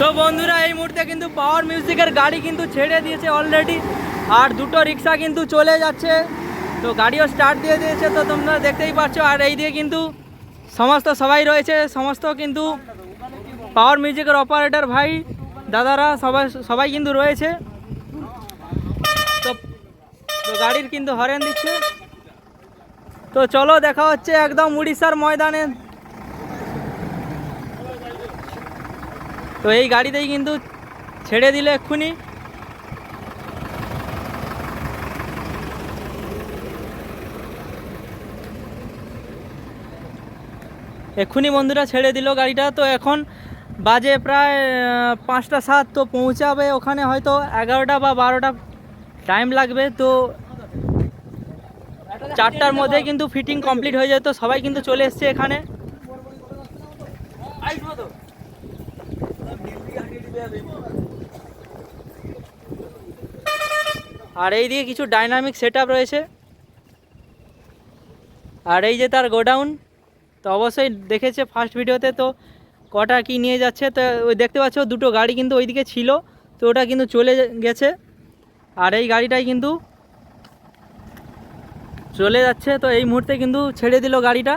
তো বন্ধুরা, এই মুহূর্তে কিন্তু পাওয়ার মিউজিকের গাড়ি কিন্তু ছেড়ে দিয়েছে অলরেডি আর দুটো রিক্সা কিন্তু চলে যাচ্ছে। তো গাড়িও স্টার্ট দিয়ে দিয়েছে, তো তোমরা দেখতেই পাচ্ছ আর এই দিয়ে কিন্তু সমস্ত সবাই রয়েছে, সমস্ত কিন্তু পাওয়ার মিউজিকের অপারেটর ভাই, দাদারা, সবাই সবাই কিন্তু রয়েছে। তো গাড়ির কিন্তু হরেন দিচ্ছে। তো চলো দেখা হচ্ছে একদম উড়িষ্যার ময়দানে। তো এই গাড়িতেই কিন্তু ছেড়ে দিলে এক্ষুনি। এক্ষুনি বন্ধুরা ছেড়ে দিল গাড়িটা। তো এখন বাজে প্রায় পাঁচটা সাত, তো পৌঁছাবে ওখানে হয়তো এগারোটা বা বারোটা টাইম লাগবে। তো চারটার মধ্যে কিন্তু ফিটিং কমপ্লিট হয়ে যেত সবাই কিন্তু চলে এসছে এখানে। আর এই দিকে কিছু ডাইনামিক সেট রয়েছে। আর এই যে তার গোডাউন, তো অবশ্যই দেখেছে ফার্স্ট ভিডিওতে তো কটা কি নিয়ে যাচ্ছে। তো ওই দেখতে পাচ্ছ দুটো গাড়ি কিন্তু ওইদিকে ছিল, তো ওটা কিন্তু চলে গেছে। আর এই গাড়িটাই কিন্তু চলে যাচ্ছে, তো এই মুহূর্তে কিন্তু ছেড়ে দিল গাড়িটা।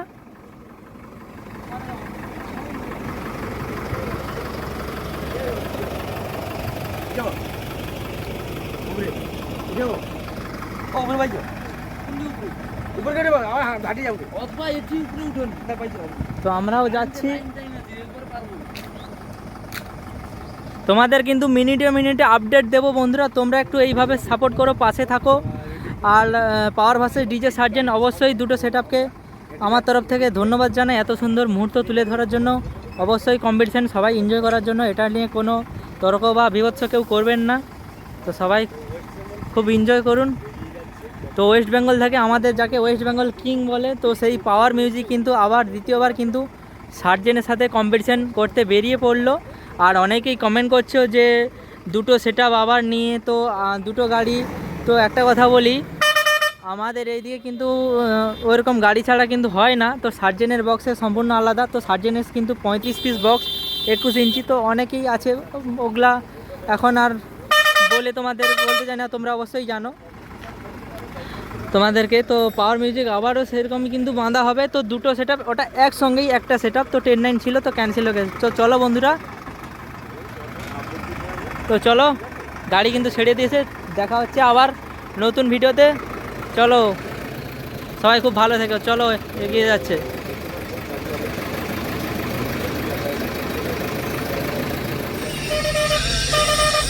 তো আমরাও যাচ্ছি। তোমাদের কিন্তু মিনিটে মিনিটে আপডেট দেবো বন্ধুরা তোমরা একটু এইভাবে সাপোর্ট করো পাশে থাকো। আর পাওয়ার ভার্সেস ডিজে সার্জেন্ট অবশ্যই দুটো সেট আমার তরফ থেকে ধন্যবাদ জানাই এত সুন্দর মুহূর্ত তুলে ধরার জন্য। অবশ্যই কম্পিটিশান সবাই এনজয় করার জন্য এটা নিয়ে কোনো তর্ক বা বিভৎস কেউ করবেন না। তো সবাই খুব এনজয় করুন। তো ওয়েস্ট বেঙ্গল থেকে আমাদের যাকে ওয়েস্ট বেঙ্গল কিং বলে তো সেই পাওয়ার মিউজিক কিন্তু আবার দ্বিতীয়বার কিন্তু সার্জেনের সাথে কম্পিটিশান করতে বেরিয়ে পড়ল। আর অনেকেই কমেন্ট করছ যে দুটো সেট আবার নিয়ে তো দুটো গাড়ি। তো একটা কথা বলি আমাদের এইদিকে কিন্তু আহ, ওইরকম গাড়ি ছাড়া কিন্তু হয় না। তো সার্জেনের বক্সে সম্পূর্ণ আলাদা। তো সার্জেনের কিন্তু পঁয়ত্রিশ পিস বক্স একুশ ইঞ্চি তো অনেকেই আছে। ওগুলা এখন আর বলে তোমাদের বলতে চাই না, তোমরা অবশ্যই জানো। তোমাদেরকে তো পাওয়ার মিউজিক আবারও সেরকমই কিন্তু বাঁধা হবে। তো দুটো সেট ওটা একসঙ্গেই একটা সেট তো টেন নাইন ছিল, তো ক্যান্সেল হয়ে গেছে। তো চলো বন্ধুরা। তো চলো, গাড়ি কিন্তু ছেড়ে দিয়েছে। দেখা হচ্ছে আবার নতুন ভিডিওতে। চলো, সবাই খুব ভালো থেকো। চলো, এগিয়ে যাচ্ছে।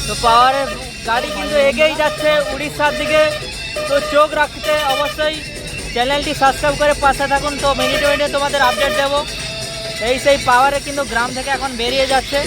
তো পাওয়ারের গাড়ি কিন্তু এগিয়েই যাচ্ছে উড়িষ্যার দিকে। তো চোখ রাখতে অবশ্যই চ্যানেলটি সাবস্ক্রাইব করে পাশে থাকুন। তো মিনিট মিনিটে তোমাদের আপডেট দেবো। এই সেই পাওয়ারে কিন্তু গ্রাম থেকে এখন বেরিয়ে যাচ্ছে।